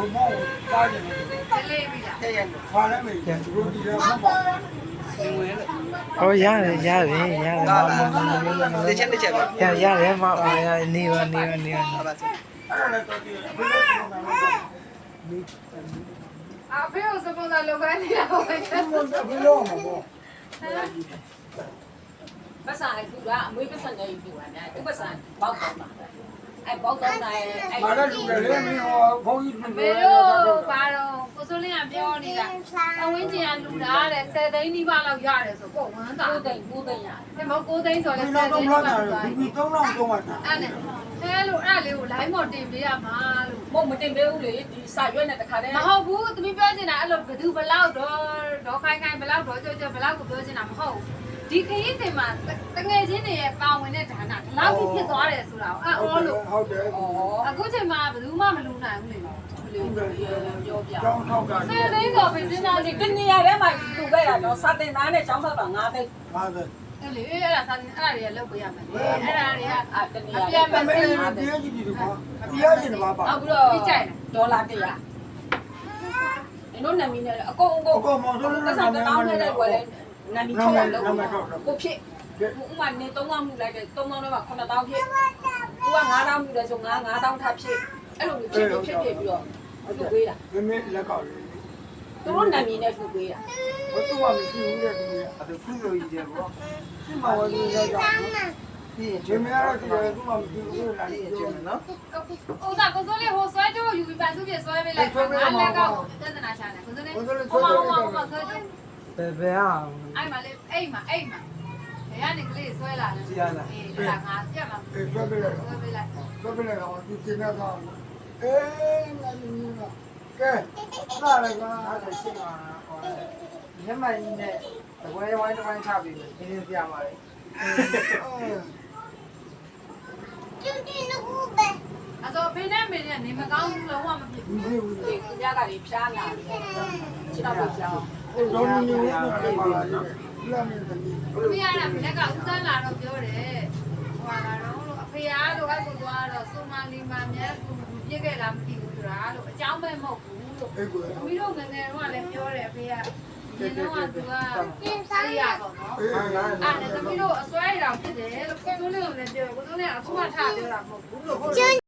ဟိုမောင်းစားကြတယ်လေးပြီလားတဲ့ရလို့ဘာလဲမေဒီလိုဒီလိုမှမဟုတ်ဝင်ဝင်လို့ဟောရတယ်ရတယ်ရတယ်မကားမလာမမတစ်ချက်တစ်ချက်ပဲရရတယ်မမရနေပါနေပါနေပါဟုတ်ပါစေအဲ့ဒါလည်းတော့ဒီဘယ်လိုလုပ်မှာလဲဒီအဖေကိုစပွန်ဆာလုပ်ခိုင်းနေတာဟုတ်ကဲ့ဘယ်လိုဘယ်လိုမှာပေါ့ပတ်စံအကူကအမွေးပတ်စံတွေယူတာနဲ့သူပတ်စံပေါက်တော့မှာ အဲပေါက်တော့တာအဲအဲမာရလူလည်းလေမင်းဟောဘုန်းကြီးအမေတို့ဘာတော့ကိုစိုးလင်းကပြောနေတာအဝင်းကျင်ကလူတာတဲ့10သိန်းနီးပါးလောက်ရတယ်ဆိုကိုဝမ်းသာကိုသိန်းကိုသိန်းရဒီမ9သိန်းဆိုလဲဒီ10တော့သိတော့န်းလာလောက်တာသွားဒီပြီး3000 3000တာအဲ့နဲ့အဲလိုအဲ့လေးကို line မော်တင်ပေးရမှာလို့မဟုတ်မတင်ပေးဘူးလေဒီစာရွက်နဲ့တခါတည်းမဟုတ်ဘူးသမီးပြောချင်တာအဲ့လိုဘယ်သူဘလောက်တော့ဒေါ်ခိုင်ခိုင်ဘလောက်တော့ကြောကြောဘလောက်ကိုပြောချင်တာမဟုတ်ဘူး ဒီခရီးစဉ်မှာတငယ်ချင်းတွေရဲ့ပါဝင်တဲ့ဒါနဒီလောက်ထိဖြစ်သွားတယ်ဆိုတာကိုအော်လို့ဟုတ်တယ်ဩအခုချိန်မှာဘယ်သူမှမလူနိုင်ဘူးလေဘယ်လိုပြောပြကျောင်းထောက်တာဆယ်သိန်းဆိုပြင်စင်းသားဒီကြီးတနေရာထဲမှာလူခဲ့တာတော့စာတင်သားနဲ့ကျောင်းဆောက်တာ9သိန်းပါတယ်အဲ့လေအဲ့ဒါစာတင်အဲ့ဒါတွေကလုတ်ပေးရမယ်အဲ့ဒါတွေကအာတနေရာအမေပြေးကြည့်ဒီကွာအပြေးကြည့်တော့ပါနောက်ပြီးတော့ဒေါ်လာ100အင်းတို့နာမည်နဲ့အကုန်အကုန်အကုန်မောင်ဆိုလို့ပတ်စံတောင်းနေတဲ့ကွယ်လဲ နာမည်ထုတ်အောင်လုပ်ကိုဖြစ်ဥမာနေ3000မှုလိုက်တယ်3000တော့9000ဖြစ်သူက9000မှုတယ်ဆို9 9000ထပ်ဖြစ်အဲ့လိုဖြစ်ဖြစ်ဖြစ်ဖြစ်ပြီးတော့သူပေးတာမမေလက်ကောက်လေသူတို့နာမည်နဲ့သူပေးတာဘယ်သူမှမရှိဘူးတဲ့ဒီကအဲ့ဒါခုလိုကြီးတယ်ပေါ့ဒီမှာဝင်နေကြတာပြီးရင်ဒီကျွေးမမရရတော့တော့ဒီဒီကသူမှမရှိဘူးတဲ့လာပြီးနေရင်ကျွကျွေးန်မယ်နော်ဥစားကိုစိုးလေးဟိုဆွဲကြိုးယူပြီးပန်စုပြဆွဲပေးလိုက်အားလက်ကောက်ပြဿနာရှာနေကိုစိုးလေးဟိုမှာဟိုမှာဟိုမှာဆွဲကြိုး ဘယ်ဘယ်အောင်အဲ့မှာလေအိမ်မှာအိမ်မှာဘယ်ကနေကလေးဆွဲလာလဲအေးလာငါပြတ်မှာအေးဆွဲပြလိုက်ဆွဲပေးလိုက်ဆွဲပြလိုက်တော့ဒီကျနေတာအေးငါလူကြီးကကဲလာလေကွာအဲ့ဒါရှင်းပါဟောညမကြီးနဲ့တပွဲဝိုင်းတစ်ပိုင်းချပြီးပြီနင်းပြပါလေအဲ့တော့ဖေနဲ့မေနဲ့နေမကောင်းဘူးလုံးဝမဖြစ်ဒီဘူးလိုဒီသူများကလည်းဖျားလာတယ်ခြေတော့ကိုကြောင်းဟို တော်မူနေလို့ပြေးပါလား။လာမင်းသမီး။မရတာမင်းကဥဒလာတော့ပြောတယ်။ဟိုလာတော့လို့အဖေကလို့ကကိုသွားတော့စုံမလီမာမြတ်ကိုပြစ်ခဲ့လားမသိဘူးဆိုတာလို့အကြောင်းပဲမဟုတ်ဘူးလို့။သမီးတို့ငငယ်တော့လည်းပြောတယ်အဖေကဒီတော့ကသူကပြင်စားရပါတော့။အဲ့ဒါသမီးတို့အစွဲရအောင်ဖြစ်တယ်လို့ကိုတို့လည်းပြောကိုတို့လည်းအခုမှထားပြောတာမဟုတ်ဘူးလို့။ကျွန်း